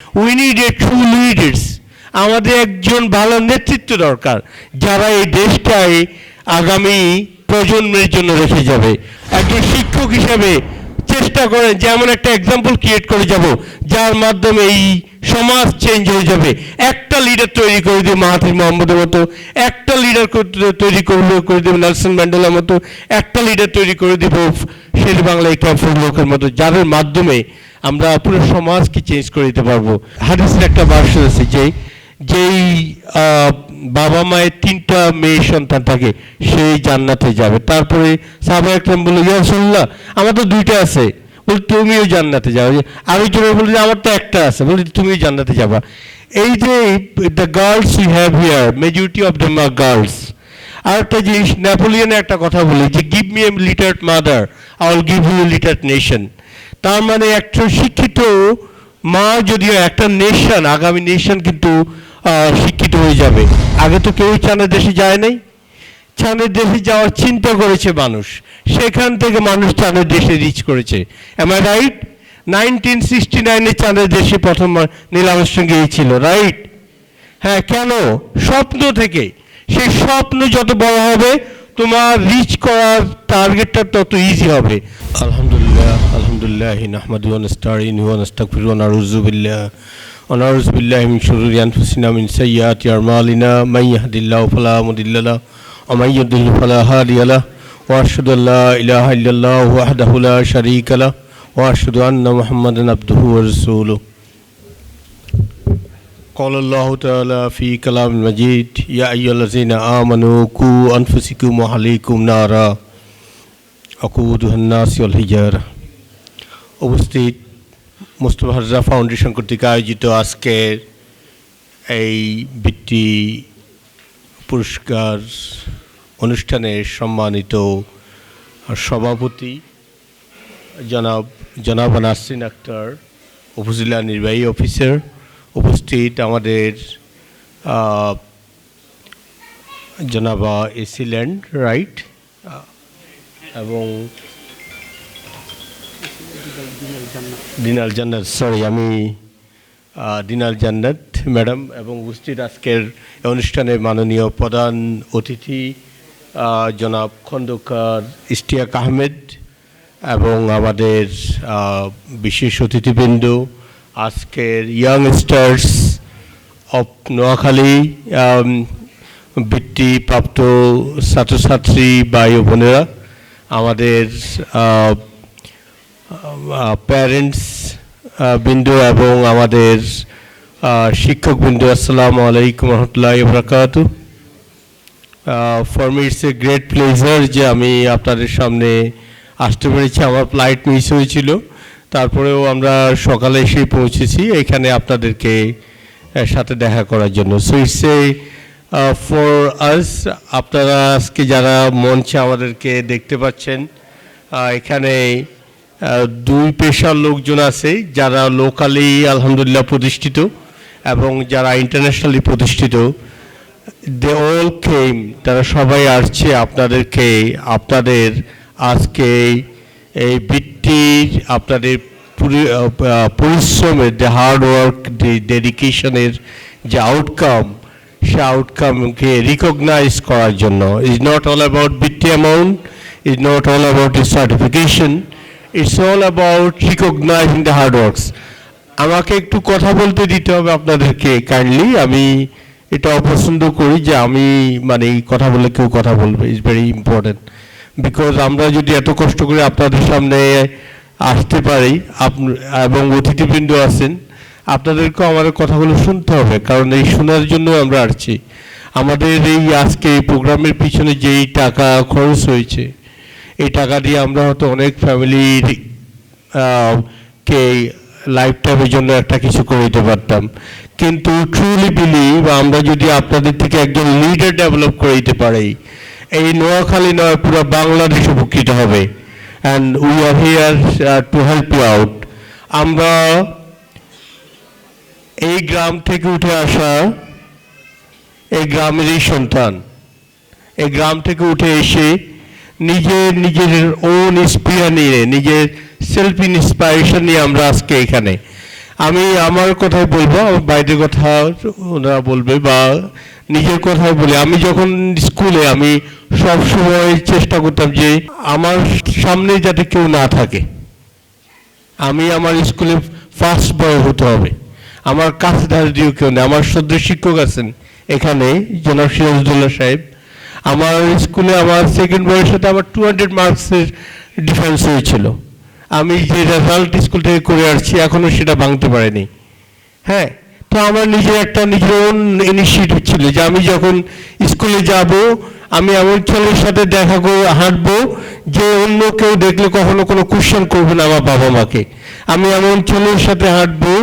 We need a true leaders আমাদের একজন ভালো নেতৃত্ব দরকার, যারা এই দেশটাই আগামী প্রজন্মের জন্য রেখে যাবে। একজন শিক্ষক হিসেবে চেষ্টা করেন যে এমন একটা এক্সাম্পল ক্রিয়েট করে যাব, যার মাধ্যমে এই সমাজ চেঞ্জ হয়ে যাবে। একটা লিডার তৈরি করে দিয়ে মাহাতির মোহাম্মদের মতো, একটা লিডার তৈরি করবে করে দেবে নেলসন ম্যান্ডেলার মতো, একটা লিডার তৈরি করে দিব শের বাংলা ক্যাফের লোকের মতো, যাদের মাধ্যমে আমরা পুরো সমাজকে চেঞ্জ করে দিতে পারব। হাদিসের একটা বার্ষ আছে যে, যেই বাবা মায়ের তিনটা মেয়ে সন্তান থাকে, সেই জান্নাতে যাবে। তারপরে সাহাবা একরাম বলল ইয়াসুল্লাহ আমার তো দুইটা আছে। বলি, তুমিও জান্নাতে যাবে আমি তুমি বলি যে আমার তো একটা আছে। বলি, তুমিও জান্নাতে যাবা। এই যে the girls you have here majority of the girls আর একটা জিনিস নেপোলিয়নের একটা কথা বলি যে give me a literate mother I will give you literate nation তার মানে একটা শিক্ষিত মা যদিও একটা নেশন আগামী নেশন কিন্তু শিক্ষিত হয়ে যাবে। আগে তো কেউ চাঁদের দেশে যায় নাই। চাঁদের দেশে যাওয়ার চিন্তা করেছে মানুষ। সেখান থেকে মানুষ চাঁদের দেশে রিচ করেছে। Am I right nineteen sixty নাইনে চাঁদের দেশে প্রথম নীল আর্মস্ট্রং গিয়েছিল রাইট হ্যাঁ কেন? স্বপ্ন থেকে। সেই স্বপ্ন যত বড় হবে, তোমার রিচ করার টার্গেটটা তত ইজি হবে। আলহামদুলিল্লাহ আলহামদুলিল্লাহ নাহমাদু ওয়া নাস্তাঈনু ওয়া নাউযু বিল্লাহ। ওয়া নাউযু বিল্লাহি মিন শুরুরি আনফুসিনা মিন সাইয়্যাতি আমালিনা। মান ইয়াহদিল্লাহু ফালা মুদিল্লা ওয়া মান ইউদ্লিল ফালা হাদিয়া লাহু ওয়া আশহাদু আল লা ইলাহা ইল্লাল্লাহু ওয়াহদাহু লা শারীকা লাহু ওয়া আশহাদু আন্না মুহাম্মাদান আবদুহু ওয়া রাসূলুহু قال الله تعالى في كلام المجيد يا أيها الذين آمنوا قوا أنفسكم وأهليكم نارا وقودها الناس والحجارة উপস্থিত মুস্তফা হাজরা ফাউন্ডেশন কর্তৃক আয়োজিত আজকের এই বৃত্তি পুরস্কার অনুষ্ঠানে সম্মানিত সভাপতি জনাব জনাব নাসরিন আক্তার, উপজেলা নির্বাহী অফিসার উপস্থিত আমাদের জনাবা এসিল্যান্ড রাইট এবং দিনাল জান্নাত সরি আমি দিনাল জান্নাত ম্যাডাম এবং উপস্থিত আজকের অনুষ্ঠানে মাননীয় প্রধান অতিথি জনাব খন্দকার ইশতিয়াক আহমেদ এবং আমাদের বিশেষ অতিথিবৃন্দ, আজকের ইয়াংস্টার্স অফ নোয়াখালী বৃত্তিপ্রাপ্ত ছাত্রছাত্রী ও বোনেরা, আমাদের প্যারেন্টস বিন্দু এবং আমাদের শিক্ষক বিন্দু, আসসালামু আলাইকুম রহমতুল্লাহ for me it's a great pleasure যে আমি আপনাদের সামনে আসতে পেরেছি। আমার ফ্লাইট মিস হয়েছিল, তারপরেও আমরা সকালে এসে পৌঁছেছি এখানে আপনাদেরকে সাথে দেখা করার জন্য। So it's a for us আপনারা আজকে যারা মঞ্চে আমাদেরকে দেখতে পাচ্ছেন এখানে দুই পেশার লোকজন আছে, যারা লোকালি আলহামদুলিল্লাহ প্রতিষ্ঠিত এবং যারা ইন্টারন্যাশনালি প্রতিষ্ঠিত। দে অল কেম তারা সবাই আসছে আপনাদেরকে, আপনাদের আজকে এই বৃত্তির, আপনাদের পরিশ্রমের যে হার্ড ওয়ার্ক যে ডেডিকেশনের যে আউটকাম সে আউটকামকে রিকগনাইজ করার জন্য। ইজ নট অল অ্যাবাউট বৃত্তি amount is not all about certification it's all about recognizing the hard works আমাকে একটু কথা বলতে দিতে হবে আপনাদেরকে কাইন্ডলি আমি এটা অপছন্দ করি যে আমি মানে কথা বলে কেউ কথা বলবে ইজ ভেরি ইম্পর্টেন্ট বিকজ আমরা যদি এত কষ্ট করে আপনাদের সামনে আসতে পারি এবং অতিথিবৃন্দ আছেন, আপনাদেরকেও আমাদের কথাগুলো শুনতে হবে, কারণ এই শোনার জন্য আমরা আসছি। আমাদের এই আজকে এই প্রোগ্রামের পিছনে যেই টাকা খরচ হয়েছে এই টাকা দিয়ে আমরা হয়তো অনেক ফ্যামিলির কে লাইফ টাইমের জন্য একটা কিছু করে দিতে পারতাম। কিন্তু ট্রুলি বিলিভ আমরা যদি আপনাদের থেকে একজন লিডার ডেভেলপ করে দিতে পারি, এই নোয়াখালী নয়, পুরো বাংলাদেশ উপকৃত হবে। And we are here to help you out আমরা এই গ্রাম থেকে উঠে আসা এই গ্রামেরই সন্তান। এই গ্রাম থেকে উঠে এসে নিজের নিজের ওন ইন্সপিয়ার নিয়ে, নিজের সেলফ ইন্সপাইরেশন নিয়ে আমরা আজকে এখানে। আমি আমার কথাই বলব বাইরের কথা ওনারা বলবে বা নিজের কথাই বলি। আমি যখন স্কুলে আমি সব সময় চেষ্টা করতাম যে আমার সামনে যাতে কেউ না থাকে। আমি আমার স্কুলে ফার্স্ট বয় হতে হবে। আমার কাছে ধারে দিয়েও কেউ নেই আমার সদ্য শিক্ষক আছেন এখানে, জনাব সিরাজদুল্লাহ সাহেব। আমার স্কুলে আমার সেকেন্ড বয়ের সাথে আমার টু হান্ড্রেড মার্কসের ডিফারেন্স হয়েছিল। আমি যে রেজাল্ট স্কুল থেকে করে আসছি এখনও সেটা ভাঙতে পারিনি। হ্যাঁ তো আমার নিজের একটা নিজের ওন ইনিশিয়েটিভ ছিল যে আমি যখন স্কুলে যাব, আমি এমন ছেলের সাথে দেখা করে হাঁটবো যে অন্য কেউ দেখলে কখনো কোনো কোশ্চেন করবে না আমার বাবা মাকে। আমি এমন ছেলের সাথে হাঁটবো,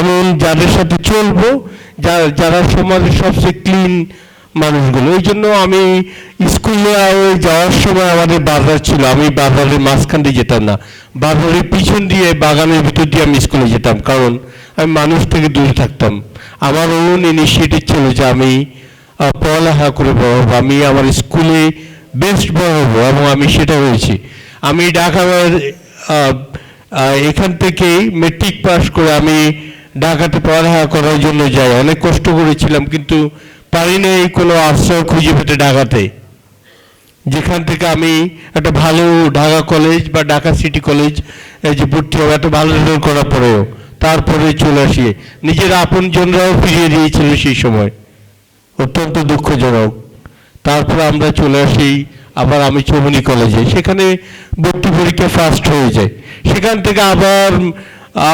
এমন যাদের সাথে চলবো যারা সমাজের সবচেয়ে ক্লিন মানুষগুলো। এই জন্য আমি স্কুলে যাওয়ার সময় আমাদের বাজার ছিল, আমি বাজারের মাঝখান দিয়ে যেতাম না। বাজারের পিছন দিয়ে, বাগানের ভিতর দিয়ে আমি স্কুলে যেতাম, কারণ আমি মানুষ থেকে দূরে থাকতাম। আমার ওন ইনিশিয়েটিভ ছিল যে আমি পড়ালেখা করে বড় হব, আমি আমার স্কুলে বেস্ট বড় হব এবং আমি সেটা হয়েছি আমি ঢাকার এখান থেকে মেট্রিক পাস করে আমি ঢাকাতে পড়ালেখা করার জন্য যাই। অনেক কষ্ট করেছিলাম, কিন্তু পারি নাই কোনো আশ্রয় খুঁজে পেতে ঢাকাতে। যেখান থেকে আমি একটা ভালো ঢাকা কলেজ বা ঢাকা সিটি কলেজ এই যে ভর্তি হবে, এত ভালো রেজাল্ট করার পরেও তারপরে চলে আসি। নিজের আপনজনরাও ফিরিয়ে দিয়েছিল সেই সময়। অত্যন্ত দুঃখজনক। তারপর আমরা চলে আসি আবার আমি চৌমনি কলেজে সেখানে ভর্তি পরীক্ষা ফার্স্ট হয়ে যায়। সেখান থেকে আবার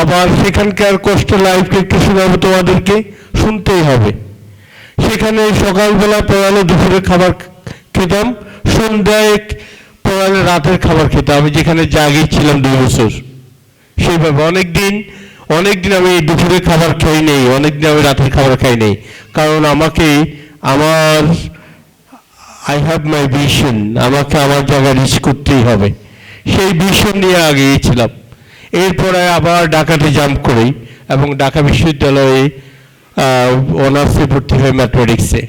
আবার সেখানকার কষ্ট লাইফকে একটু শোনাবো তোমাদেরকে, শুনতেই হবে। সেখানে সকালবেলা পড়ালে দুপুরে খাবার খেতাম, সন্ধ্যায় পড়ালে রাতের খাবার খেতাম। আমি যেখানে জাগি ছিলাম দুই বছর সেইভাবে অনেক দিন অনেক দিন আমি দুপুরে খাবার খাই নেই অনেক দিন আমি রাতের খাবার খাই নেই। কারণ আমাকে, আমার আই হ্যাভ মাই ভিশন আমাকে আমার জায়গায় রিচ করতেই হবে। সেই ভিশন নিয়ে আগিয়েছিলাম এরপরে আবার ঢাকাতে জাম্প করি এবং ঢাকা বিশ্ববিদ্যালয়ে অনার্সে ভর্তি হয় ম্যাথমেটিক্সে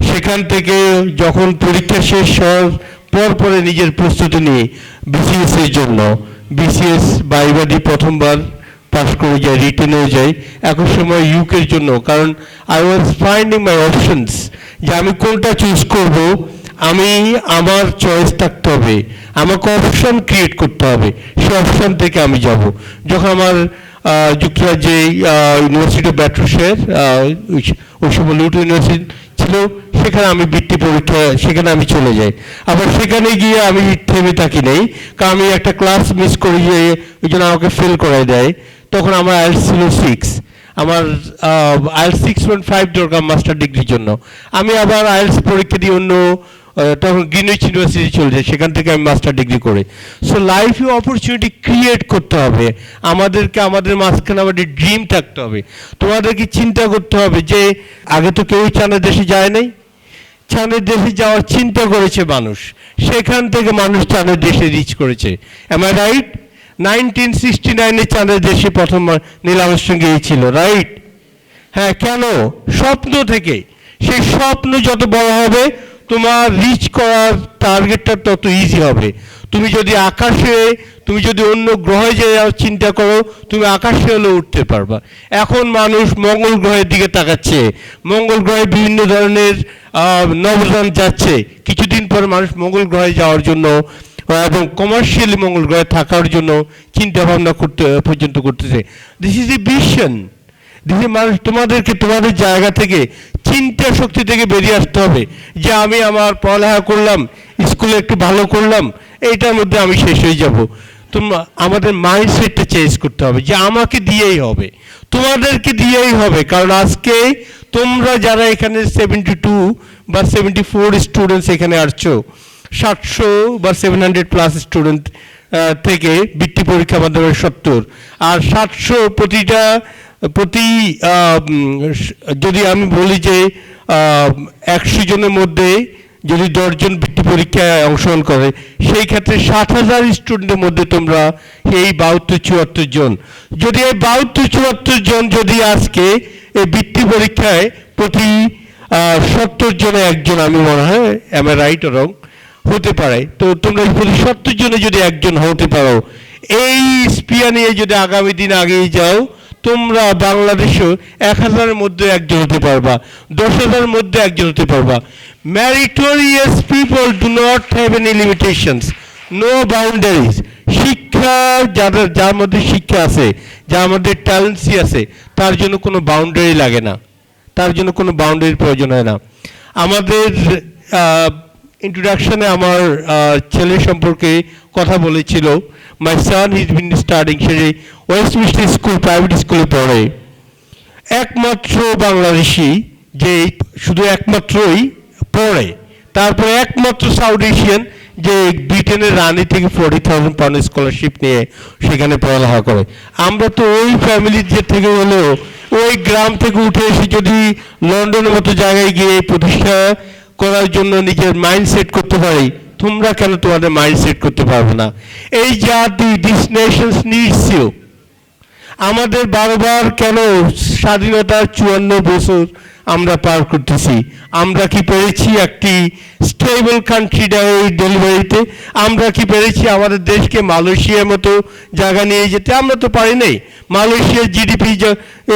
সেখান থেকে যখন পরীক্ষা শেষ হওয়ার পর পরে নিজের প্রস্তুতি নিয়ে বিসিএস এর জন্য। বিসিএস বাইবাডি প্রথমবার পাশ করে যাই রিটেনেও যাই একই সময় ইউকের জন্য, কারণ I was finding my options যে আমি কোনটা চুজ করব, আমি আমার চয়েস থাকতে হবে। আমাকে অপশন ক্রিয়েট করতে হবে, সে অপশন থেকে আমি যাব। যখন আমার যুক্তরাজ্যে ইউনিভার্সিটি অফ ব্যাট্রোসের ওই সময় ইউনিভার্সিটি ছিল, সেখানে আমি বৃত্তি পরীক্ষা সেখানে আমি চলে যাই। আবার সেখানে গিয়ে আমি থেমে থাকি নেই, কারণ আমি একটা ক্লাস মিস করি যে, ওই জন্য আমাকে ফেল করাই দেয়। তখন আমার আইএলস ছিল সিক্স আমার আইএলস সিক্স পয়েন্ট ফাইভ দরকার মাস্টার ডিগ্রির জন্য। আমি আবার আইএলস পরীক্ষা দিয়ে অন্য তখন গ্রিনউইচ ইউনিভার্সিটি চলে যায়, সেখান থেকে আমি মাস্টার ডিগ্রি করে। সো লাইফে অপরচুনিটি ক্রিয়েট করতে হবে। আমাদেরকে, আমাদের মাঝখানে আমাদের ড্রিম থাকতে হবে। তোমাদেরকে চিন্তা করতে হবে যে, আগে তো কেউ চানের দেশে যায় নাই। চানের দেশে যাওয়ার চিন্তা করেছে মানুষ। সেখান থেকে মানুষ চানের দেশে রিচ করেছে। Am I right nineteen sixty নাইনে চাঁদের দেশে প্রথম নীল আর্মস্ট্রং গিয়েছিল রাইট হ্যাঁ কেন? স্বপ্ন থেকে। সেই স্বপ্ন যত বড় হবে তোমার রিচ করার টার্গেটটা তত ইজি হবে। তুমি যদি আকাশে, তুমি যদি অন্য গ্রহে যে চিন্তা করো, তুমি আকাশে হলেও উঠতে পারবা। এখন মানুষ মঙ্গল গ্রহের দিকে তাকাচ্ছে। মঙ্গল গ্রহে বিভিন্ন ধরনের নবযান যাচ্ছে। কিছুদিন পর মানুষ মঙ্গল গ্রহে যাওয়ার জন্য এবং কমার্শিয়ালি মঙ্গল গ্রহে থাকার জন্য চিন্তা ভাবনা করতে, পর্যন্ত করতেছে। দিস ইজ এ ভিশন দিদি, মানুষ, তোমাদেরকে তোমাদের জায়গা থেকে, চিন্তা শক্তি থেকে বেরিয়ে আসতে হবে। যে আমি আমার পড়ালেখা করলাম, স্কুলে একটু ভালো করলাম, এইটার মধ্যে আমি শেষ হয়ে যাব। তোমরা আমাদের মাইন্ডসেটটা চেঞ্জ করতে হবে, যে আমাকে দিয়েই হবে। তোমাদেরকে দিয়েই হবে, কারণ আজকে তোমরা যারা এখানে সেভেন্টি টু বা সেভেন্টি ফোর স্টুডেন্টস এখানে আসছো, সাতশো বা সেভেন হান্ড্রেড প্লাস স্টুডেন্ট থেকে বৃত্তি পরীক্ষা মাধ্যমে সত্তর, আর সাতশো প্রতিটা প্রতি যদি আমি বলি যে একশো জনের মধ্যে যদি দশজন বৃত্তি পরীক্ষায় অংশগ্রহণ করে, সেই ক্ষেত্রে ষাট হাজার স্টুডেন্টের মধ্যে তোমরা এই বাহাত্তর, চুয়াত্তর জন। যদি এই বাহাত্তর, চুয়াত্তর জন যদি আজকে এই বৃত্তি পরীক্ষায় প্রতি সত্তর জনে একজন, আমি মনে হয় এ রাইট রং হতে পারে। তো তোমরা প্রতি সত্তর জনে যদি একজন হতে পারো, এই স্পিয়া নিয়ে যদি আগামী দিন আগিয়ে যাও তোমরা বাংলাদেশেও এক হাজারের মধ্যে একজন হতে পারবা, দশ হাজারের মধ্যে একজন হতে পারবা। Meritorious people do not have any limitations no boundaries শিক্ষা যাদের, যার মধ্যে শিক্ষা আছে, যার মধ্যে ট্যালেন্সি আছে, তার জন্য কোনো বাউন্ডারি লাগে না। তার জন্য কোনো বাউন্ডারির প্রয়োজন হয় না। আমাদের ইন্ট্রোডাকশনে আমার ছেলে সম্পর্কে কথা বলেছিল my son his been starting say Westminster school private স্কুলে পড়ে। একমাত্র বাংলাদেশি যে শুধু একমাত্রই পড়ে, তারপরে একমাত্র সাউথ এশিয়ান যে ব্রিটেনের রানী থেকে ফোর্টি থাউজেন্ড পাউন্ড স্কলারশিপ নিয়ে সেখানে পড়ালেখা করে। আমরা তো ওই ফ্যামিলির যে থেকে হলো ওই গ্রাম থেকে উঠে এসে যদি লন্ডনের মতো জায়গায় গিয়ে প্রতিষ্ঠা করার জন্য নিজের মাইন্ড সেট করতে পারি তোমরা কেন তোমাদের মাইন্ড সেট করতে পারবে না? এই জাতি দিস নেশনস নিডস ইউ আমাদের বারবার কেন স্বাধীনতার চুয়ান্ন বছর আমরা পার করতেছি? আমরা কি পেরেছি একটি স্টেবল কান্ট্রি ডেলিভারিতে? আমরা কি পেরেছি আমাদের দেশকে মালয়েশিয়ার মতো জায়গা নিয়ে যেতে? আমরা তো পারি নাই। মালয়েশিয়ার জিডিপি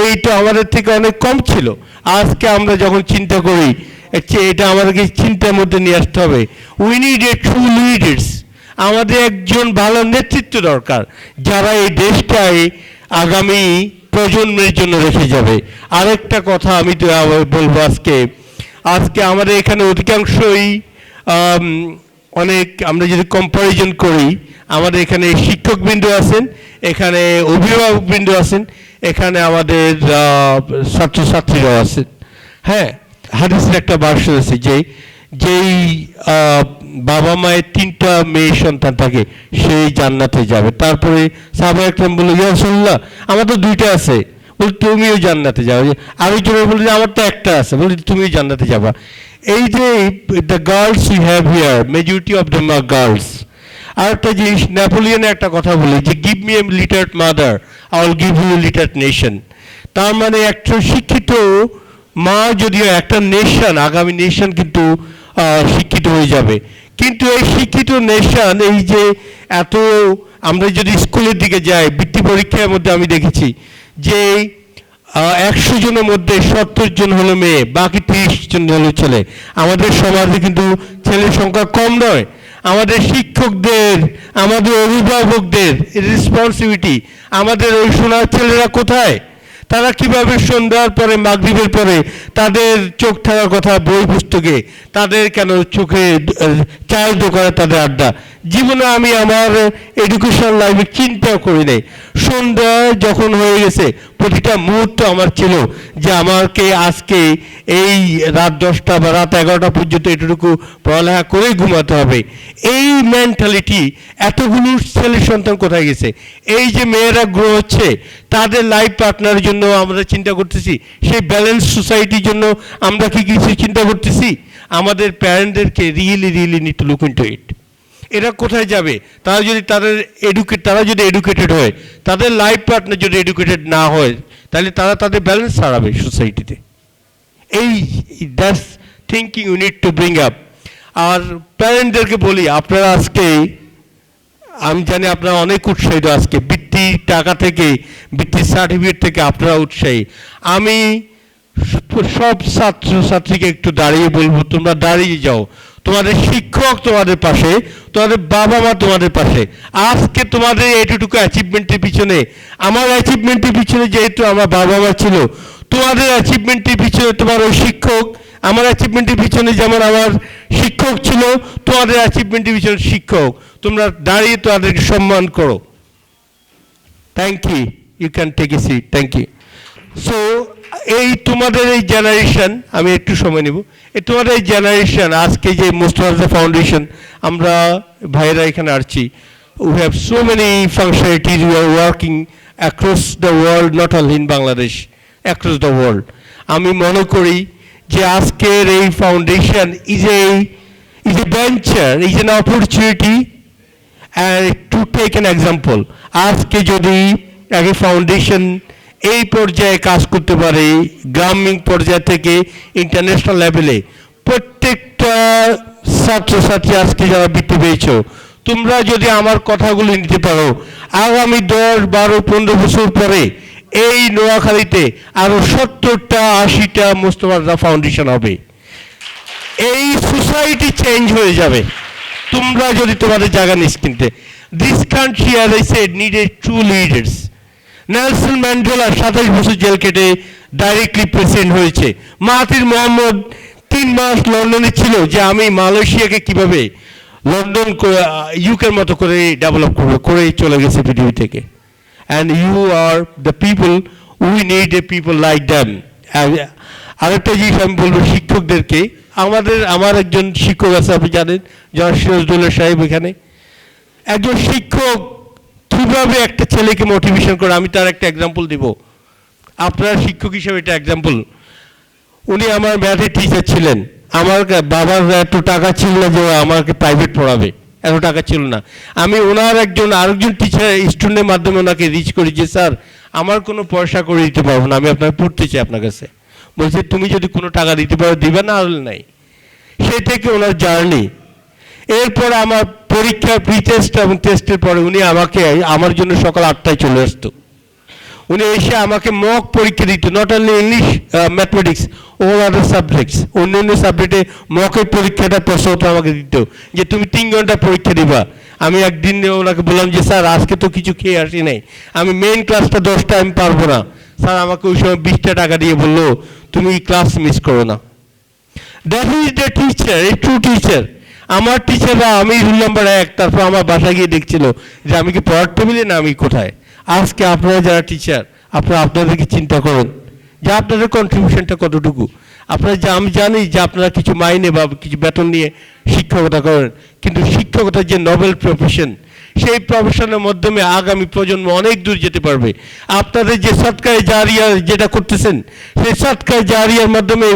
এই তো আমাদের থেকে অনেক কম ছিল। আজকে আমরা যখন চিন্তা করি এটা আমাদেরকে চিন্তার মধ্যে নিয়ে আসতে হবে। We need a true leaders আমাদের একজন ভালো নেতৃত্ব দরকার, যারা এই দেশটায় আগামী প্রজন্মের জন্য রেখে যাবে। আরেকটা কথা আমি তো বলব আজকে। আজকে আমাদের এখানে অধিকাংশই অনেক আমরা যদি কম্পারিজন করি, আমাদের এখানে শিক্ষকবৃন্দ আছেন, এখানে অভিভাবকবৃন্দ আছেন, এখানে আমাদের ছাত্রছাত্রীরাও আছেন। হ্যাঁ? হাদিসের একটা বার্ষ আছে যে যেই বাবা মায়ের তিনটা মেয়ে সন্তান থাকে, সেই জান্নাতে যাবে। তারপরে সাহাবা একরাম বলল ইয়াসল্লাহ আমার তো দুইটা আছে। বলি তুমিও জান্নাতে যাবে আমি জন্য বলি আমার তো একটা আছে। বলি তুমিও জান্নাতে যাবা। এই যে the girls you have here majority of the R girls আর একটা জিনিস নেপোলিয়নের একটা কথা বলি, যে give me a literate mother I will give you literate nation তার মানে একটা শিক্ষিত মা যদিও একটা নেশন, আগামী নেশন কিন্তু শিক্ষিত হয়ে যাবে। কিন্তু এই শিক্ষিত নেশন, এই যে এত, আমরা যদি স্কুলের দিকে যাই, বৃত্তি পরীক্ষার মধ্যে আমি দেখেছি যে একশো জনের মধ্যে সত্তর জন হলো মেয়ে, বাকি তিরিশ জন হলো ছেলে। আমাদের সমাজে কিন্তু ছেলের সংখ্যা কম নয়। আমাদের শিক্ষকদের, আমাদের অভিভাবকদের রেসপন্সিবিলিটি আমাদের ওই সোনার ছেলেরা কোথায়? তারা কীভাবে সন্ধ্যার পরে, মাগরিবের পরে তাদের চোখ থাকার কথা বই পুস্তকে তাদের কেন চোখে চার্জ দোকানে তাদের আড্ডা? জীবনে আমি আমার এডুকেশন লাইফে চিন্তাও করি নাই। সন্ধ্যা যখন হয়ে গেছে প্রতিটা মুহূর্ত আমার ছিল যে আমাকে আজকে এই রাত দশটা বা রাত এগারোটা পর্যন্ত এটুকু পড়ালেখা করে ঘুমাতে হবে। এই মেন্টালিটি এতগুলো ছেলে সন্তান কোথায় গেছে? এই যে মেয়েরা গ্রো হচ্ছে, তাদের লাইফ পার্টনারের জন্য আমরা চিন্তা করতেছি, সেই ব্যালেন্স সোসাইটির জন্য আমরা কি কিছু চিন্তা করতেছি? আমাদের প্যারেন্টদেরকে really really need to look into it এরা কোথায় যাবে? তারা যদি তাদের এডুকেট তারা যদি এডুকেটেড হয়, তাদের লাইফ পার্টনার যদি এডুকেটেড না হয়, তাহলে তারা তাদের ব্যালেন্স হারাবে সোসাইটিতে এই that's thinking you need to bring up আর প্যারেন্টদেরকে বলি, আপনারা আজকে, আমি জানি আপনারা অনেক উৎসাহিত আজকে, বৃত্তি টাকা থেকে বৃত্তির সার্টিফিকেট থেকে আপনারা উৎসাহী। আমি সব ছাত্র ছাত্রীকে একটু দাঁড়িয়ে বলব, তোমরা দাঁড়িয়ে যাও। তোমাদের শিক্ষক তোমাদের পাশে, তোমাদের বাবা মা তোমাদের পাশে। আজকে তোমাদের এইটুকু অ্যাচিভমেন্টের পিছনে, আমার অ্যাচিভমেন্টের পিছনে যেহেতু আমার বাবা মা ছিল, তোমাদের অ্যাচিভমেন্টের পিছনে তোমার ওই শিক্ষক, আমার অ্যাচিভমেন্টের পিছনে যেমন আমার শিক্ষক ছিল, তোমাদের অ্যাচিভমেন্টের পিছনে শিক্ষক। তোমরা দাঁড়িয়ে তাদেরকে সম্মান করো। Thank you you can take a seat thank you so এই তোমাদের এই জেনারেশন আমি একটু সময় নেব। এই তোমাদের এই জেনারেশন আজকে যে মোস্টাফা ফাউন্ডেশন আমরা ভাইয়েরা এখানে আসছি। We have so many functionalities we are working across the world not all in Bangladesh across the world আমি মনে করি যে আজকের এই foundation is a is a venture is an opportunity and to take an example আজকে যদি একই foundation এই পর্যায়ে কাজ করতে পারে গ্রামীণ পর্যায় থেকে ইন্টারন্যাশনাল লেভেলে প্রত্যেকটা ছাত্রছাত্রী আজকে যারা বৃত্তি পেয়েছ, তোমরা যদি আমার কথাগুলো নিতে পারো, আগামী দশ, বারো, পনেরো বছর পরে এই নোয়াখালীতে আরও সত্তরটা, আশিটা মোস্তফা ফাউন্ডেশন হবে। এই সোসাইটি চেঞ্জ হয়ে যাবে। তোমরা যদি তোমাদের জায়গা নিশ্চিন্তে this country R I said needed true leaders Nelson Mandela সাতাশ বছর জেল কেটে ডাইরেক্টলি প্রেসিডেন্ট হয়েছে। মাহাতির মোহাম্মদ তিন মাস লন্ডনে ছিল যে আমি মালয়েশিয়াকে কীভাবে লন্ডন ইউকের মতো করে ডেভেলপ করব, করে চলে গেছে পৃথিবী থেকে। And you are the people we need a people like them আরেকটা জিনিস আমি বলব শিক্ষকদেরকে, আমাদের, আমার একজন শিক্ষক আছে, আপনি জানেন সিরাজদৌল্লা সাহেব এখানে। একজন শিক্ষক কীভাবে একটা ছেলেকে মোটিভেশন করে? আমি তার একটা এক্সাম্পল দিব। আপনার শিক্ষক হিসেবে এটা এক্সাম্পল উনি আমার ম্যাথের টিচার ছিলেন। আমার বাবার এত টাকা ছিল না যে আমাকে প্রাইভেট পড়াবে। এত টাকা ছিল না। আমি ওনার একজন, আরেকজন টিচার স্টুডেন্টের মাধ্যমে ওনাকে রিচ করি যে, স্যার, আমার কোনো পয়সা করে দিতে পারব না। আমি আপনাকে পড়তে চাই আপনার কাছে। বলছে, তুমি যদি কোনো টাকা দিতে পারো, দিবে না হলে নাই। সেই থেকে ওনার জার্নি এরপর আমার পরীক্ষা প্রি টেস্ট এবং টেস্টের পরে উনি আমাকে আমার জন্য সকাল আটটায় চলে আসতো। উনি এসে আমাকে মক পরীক্ষা দিত not only English mathematics all other subjects অন্য অন্য সাবজেক্টে মকের পরীক্ষাটা প্রশ্নটা আমাকে দিত যে, তুমি তিন ঘণ্টা পরীক্ষা দিবা। আমি একদিন ওনাকে বললাম যে, স্যার, আজকে তো কিছু খেয়ে আসি নাই। আমি মেইন ক্লাসটা দশটা আমি পারব না। স্যার আমাকে ওই সময় বিশটা টাকা দিয়ে বলল, তুমি ক্লাস মিস করো না। That is the teacher a true teacher আমার টিচাররা আমি রুল নাম্বার এক, তারপর আমার বাসায় গিয়ে দেখছিল যে আমি কি পড়ার টেবিলে না আমি কোথায়? আজকে আপনারা যারা টিচার আপনারা আপনাদেরকে চিন্তা করেন যে আপনাদের কন্ট্রিবিউশনটা কতটুকু। আপনারা যে, আমি জানি যে আপনারা কিছু মাইনে বা কিছু বেতন নিয়ে শিক্ষকতা করেন, কিন্তু শিক্ষকতার যে নোবেল প্রফেশন সেই প্রফেশনের মাধ্যমে আগামী প্রজন্ম অনেক দূর যেতে পারবে। আপনাদের যে সৎকারে জারিয়া যেটা করতেছেন, সেই সৎকার জারিয়ার মাধ্যমে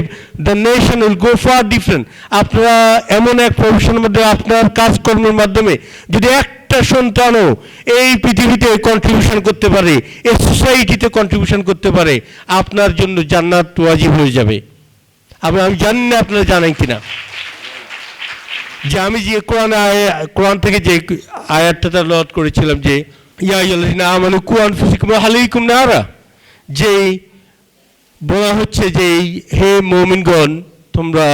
the nation will go far different আপনারা এমন এক প্রফেশনের মধ্যে, আপনার কাজকর্মের মাধ্যমে যদি একটা সন্তানও এই পৃথিবীতে কন্ট্রিবিউশন করতে পারে, এই সোসাইটিতে কন্ট্রিবিউশন করতে পারে, আপনার জন্য জান্নাত ওয়াজিব হয়ে যাবে। আমি আমি জানি না আপনারা জানেন কিনা। যে আমি যে কোরআন কোরআন থেকে যে আয়াতটা তালাওয়াত করেছিলাম যে, ইয়া আমানু কু আনফুসাকুম ওয়া আহলিকুম নারা যে বলা হচ্ছে যে হে মুমিনগণ, তোমরা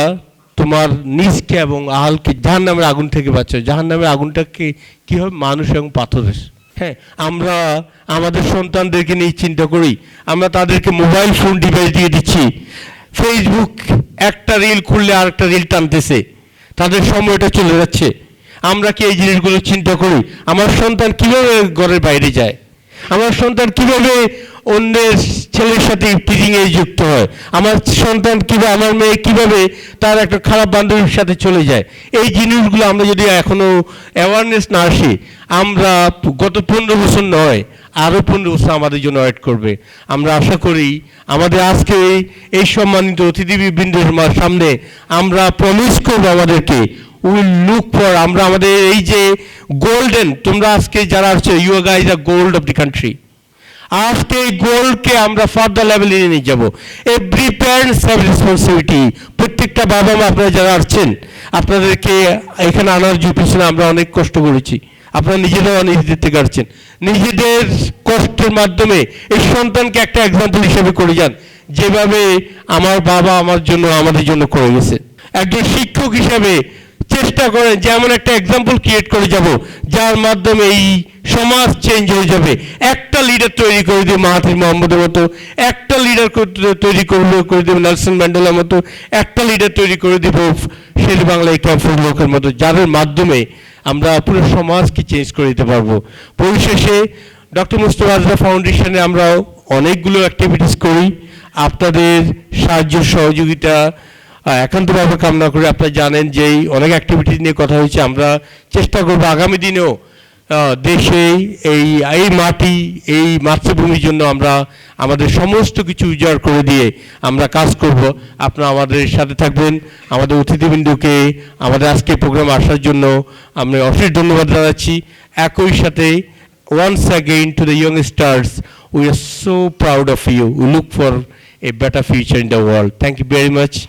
তোমার নিজকে এবং আহালকে জাহান্নামের আগুন থেকে বাঁচো জাহান্নামের আগুনটাকে কি হবে? মানুষ এবং পাথরের। হ্যাঁ আমরা আমাদের সন্তানদেরকে নিয়ে চিন্তা করি। আমরা তাদেরকে মোবাইল ফোন ডিভাইস দিয়ে দিচ্ছি। ফেসবুক একটা রিল খুললে আরেকটা রিল টানতেছে। তাদের সময়টা চলে যাচ্ছে। আমরা কি এই জিনিসগুলো চিন্তা করি? আমার সন্তান কীভাবে ঘরের বাইরে যায়? আমার সন্তান কীভাবে অন্যের ছেলের সাথে টিচিংয়ে যুক্ত হয়? আমার সন্তান কীভাবে আমার মেয়ে কীভাবে তার একটা খারাপ বান্ধবীর সাথে চলে যায়? এই জিনিসগুলো আমরা যদি এখনও অ্যাওয়ারনেস না আসি, আমরা গত পনেরো বছর নয় আরও পনেরো বছর আমাদের জন্য ওয়েট করবে। আমরা আশা করি আমাদের আজকে এই- সম্মানিত অতিথিবৃন্দের সামনে আমরা প্রমিস করব আমাদেরকে উইল লুক ফর আমরা আমাদের এই যে গোল্ডেন তোমরা আজকে যারা আসছো you guys are gold of the country আজকে এই গোল্ডকে আমরা ফার্দার লেভেলে নিয়ে যাব। এভরি প্যারেন্টস হ্যাভ রেসপন্সিবিলিটি প্রত্যেকটা বাবা মা আপনারা যারা আসছেন আপনাদেরকে এখানে আনার পিছনে আমরা অনেক কষ্ট করেছি। আপনারা নিজেরাও নিজেদের দিতে পারছেন। নিজেদের কষ্টের মাধ্যমে এই সন্তানকে একটা এক্সাম্পল হিসেবে করে যান, যেভাবে আমার বাবা আমার জন্য আমাদের জন্য করে গেছে। একজন শিক্ষক হিসাবে চেষ্টা করেন যে এমন একটা এক্সাম্পল ক্রিয়েট করে যাব, যার মাধ্যমে এই সমাজ চেঞ্জ হয়ে যাবে। একটা লিডার তৈরি করে দিয়ে মাহাতির মোহাম্মদের মতো, একটা লিডার তৈরি করবে করে দেবে নেলসন ম্যান্ডেলার মতো, একটা লিডার তৈরি করে দেব শের বাংলায় ক্যাফর লোকের মতো, যাদের মাধ্যমে আমরা পুরো সমাজকে চেঞ্জ করে দিতে পারব। পরিশেষে ডক্টর মুস্তফা আজরা ফাউন্ডেশনে আমরা অনেকগুলো অ্যাক্টিভিটিস করি। আপনাদের সাহায্য, সহযোগিতা একান্তভাবে কামনা করে আপনারা জানেন যে অনেক অ্যাক্টিভিটিস নিয়ে কথা হয়েছে আমরা চেষ্টা করব আগামী দিনেও দেশে এই এই মাটি এই মাতৃভূমির জন্য আমরা আমাদের সমস্ত কিছু উজাড় করে দিয়ে আমরা কাজ করব আপনারা আমাদের সাথে থাকবেন আমাদের অতিথিবৃন্দুকে আমাদের আজকে প্রোগ্রাম আসার জন্য আমি অশেষ ধন্যবাদ জানাচ্ছি একই সাথে once once again to the youngsters, we are so proud of you. We look for a better future in the world. Thank you very much.